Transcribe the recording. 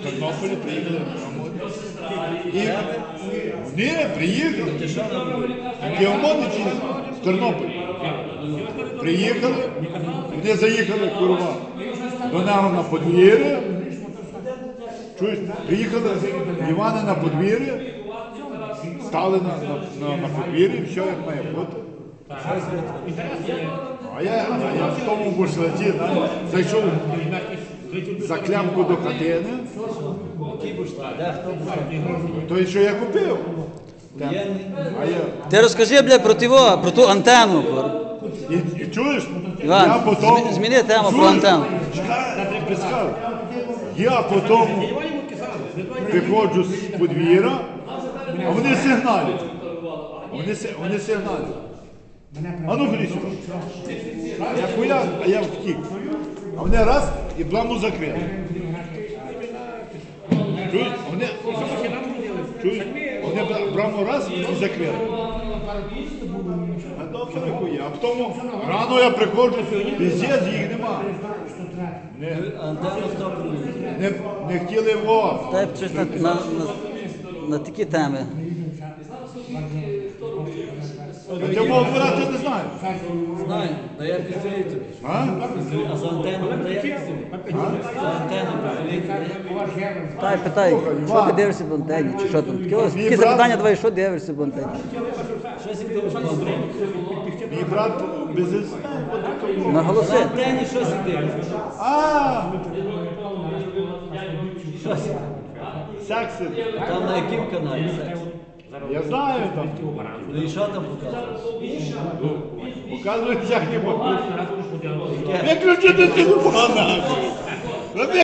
з Тернополя приїхали? На І вони приїхали. Діамоничі з Тернополя. Приїхали, вони заїхали курва. До нього на подвір'я. Чуєш, приїхали Івани на подвір'я, стали на, на, на, на подвір'ї, все як має бути. А я, а я в тому бушлаті да, зайшов за клямку до хатини, той, що я купив. Там. А я, Ти розкажи, бля, про тіво, про ту антенну. і, і чуєш, Іван, я потім... змі- зміни тему про антенну. Я потім виходжу з подвір'я, а вони сигналять. Вони, вони сигналять. А ну сюди. Я хуя, а я втік. А вони раз і бламу закрили. Чуєш? Вони? Вони браму раз і закрили. А добре хуя. А потім рано я приходжу, піздець їх нема. Не, не, не хотіли. Дай щось на, на, на, на такі теми. А ти мов брати не знаю. Знаю, да я підстрію тобі. А? А за антенну да я підстрію. За антенну тобі. Питай, питай, що ти дивишся в антенні, чи що там? Такі, ось, такі запитання давай, що дивишся в антенні? Щось як дивишся на антенні. Мій брат бізнес. На На антенні щось дивишся. А, Щось. Там на якому каналі секс? Я знаю там. Ну і що там показуєш? Показують, як не можна. Виключити телефон.